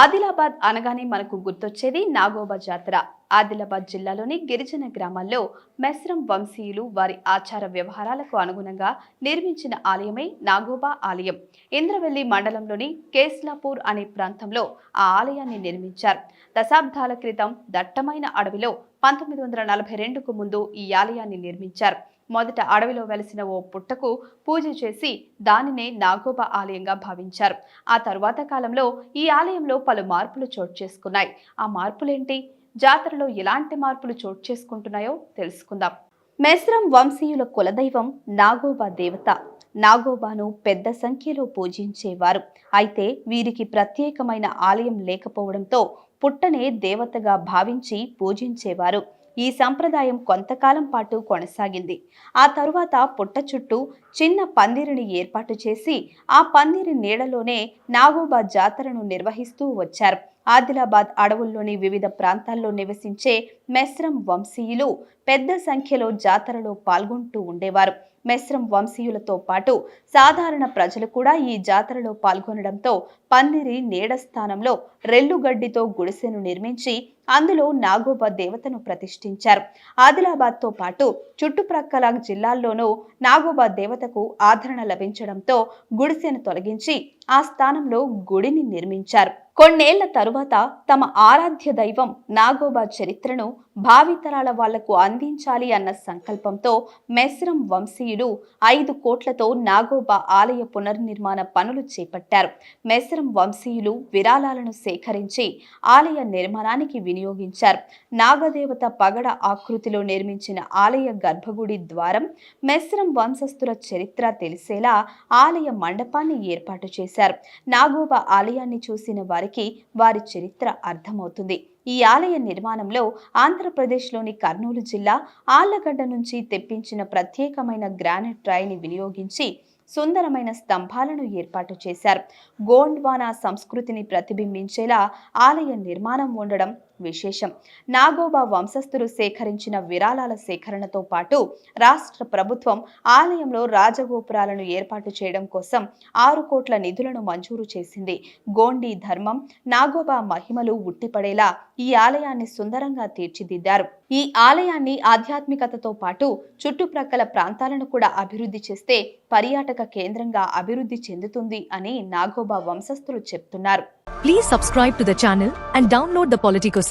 ఆదిలాబాద్ అనగానే మనకు గుర్తొచ్చేది నాగోబా జాతర. ఆదిలాబాద్ జిల్లాలోని గిరిజన గ్రామాల్లో మెస్రం వంశీయులు వారి ఆచార వ్యవహారాలకు అనుగుణంగా నిర్మించిన ఆలయమే నాగోబా ఆలయం. ఇంద్రవెల్లి మండలంలోని కేస్లాపూర్ అనే ప్రాంతంలో ఆ ఆలయాన్ని నిర్మించారు. దశాబ్దాల క్రితం దట్టమైన అడవిలో పంతొమ్మిది వందల నలభై రెండుకు ముందు ఈ ఆలయాన్ని నిర్మించారు. మొదట అడవిలో వెలిసిన ఓ పుట్టకు పూజ చేసి దానినే నాగోబా ఆలయంగా భావించారు. ఆ తరువాత కాలంలో ఈ ఆలయంలో పలు మార్పులు చోటు చేసుకున్నాయి. ఆ మార్పులేంటి? జాతరలో ఎలాంటి మార్పులు చోటు చేసుకుంటున్నాయో తెలుసుకుందాం. మెస్రం వంశీయుల కులదైవం నాగోబా దేవత. నాగోబాను పెద్ద సంఖ్యలో పూజించేవారు. అయితే వీరికి ప్రత్యేకమైన ఆలయం లేకపోవడంతో పుట్టనే దేవతగా భావించి పూజించేవారు. ఈ సంప్రదాయం కొంతకాలం పాటు కొనసాగింది. ఆ తరువాత పుట్ట చుట్టూ చిన్న పందిరిని ఏర్పాటు చేసి ఆ పందిరి నీడలోనే నాగోబా జాతరను నిర్వహిస్తూ వచ్చారు. ఆదిలాబాద్ అడవుల్లోని వివిధ ప్రాంతాల్లో నివసించే మెస్రం వంశీయులు పెద్ద సంఖ్యలో జాతరలో పాల్గొంటూ ఉండేవారు. మెస్రం వంశీయులతో పాటు సాధారణ ప్రజలు కూడా ఈ జాతరలో పాల్గొనడంతో పందిరి నీడ స్థానంలో రెల్లుగడ్డితో గుడిసెను నిర్మించి అందులో నాగోబ దేవతను ప్రతిష్ఠించారు. ఆదిలాబాద్తో పాటు చుట్టుప్రక్కల జిల్లాల్లోనూ నాగోబ దేవతకు ఆదరణ లభించడంతో గుడిసెను తొలగించి ఆ స్థానంలో గుడిని నిర్మించారు. కొన్నేళ్ళ తరువాత తమ ఆరాధ్య దైవం నాగోబా చరిత్రను భావితరాల వాళ్ళకు అందించాలి అన్న సంకల్పంతో మెస్రం వంశీయులు ఐదు కోట్లతో నాగోబా ఆలయ పునర్నిర్మాణ పనులు చేపట్టారు. మెస్రం వంశీయులు విరాళాలను సేకరించి ఆలయ నిర్మాణానికి వినియోగించారు. నాగదేవత పగడ ఆకృతిలో నిర్మించిన ఆలయ గర్భగుడి ద్వారం మెస్రం వంశస్థుల చరిత్ర తెలిసేలా ఆలయ మండపాన్ని ఏర్పాటు చేశారు. నాగోబా ఆలయాన్ని చూసిన వారికి వారి చరిత్ర అర్థమవుతుంది. ఈ ఆలయ నిర్మాణంలో ఆంధ్రప్రదేశ్లోని కర్నూలు జిల్లా ఆళ్ళగడ్డ నుంచి తెప్పించిన ప్రత్యేకమైన గ్రానైట్ ట్రైని వినియోగించి సుందరమైన స్తంభాలను ఏర్పాటు చేశారు. గోండ్వానా సంస్కృతిని ప్రతిబింబించేలా ఆలయ నిర్మాణం ఉండడం విశేషం. నాగోబా వంశస్థులు సేకరించిన విరాళాల సేకరణతో పాటు రాష్ట్ర ప్రభుత్వం ఆలయంలో రాజగోపురాలను ఏర్పాటు చేయడం కోసం ఆరు కోట్ల నిధులను మంజూరు చేసింది. గోండి ధర్మం నాగోబా మహిమలు ఉట్టిపడేలా ఈ ఆలయాన్ని సుందరంగా తీర్చిదిద్దారు. ఈ ఆలయాన్ని ఆధ్యాత్మికతతో పాటు చుట్టుప్రక్కల ప్రాంతాలను కూడా అభివృద్ధి చేస్తే పర్యాటక కేంద్రంగా అభివృద్ధి చెందుతుంది అని నాగోబా వంశస్థులు చెప్తున్నారు. Please subscribe to the channel and download the Politicos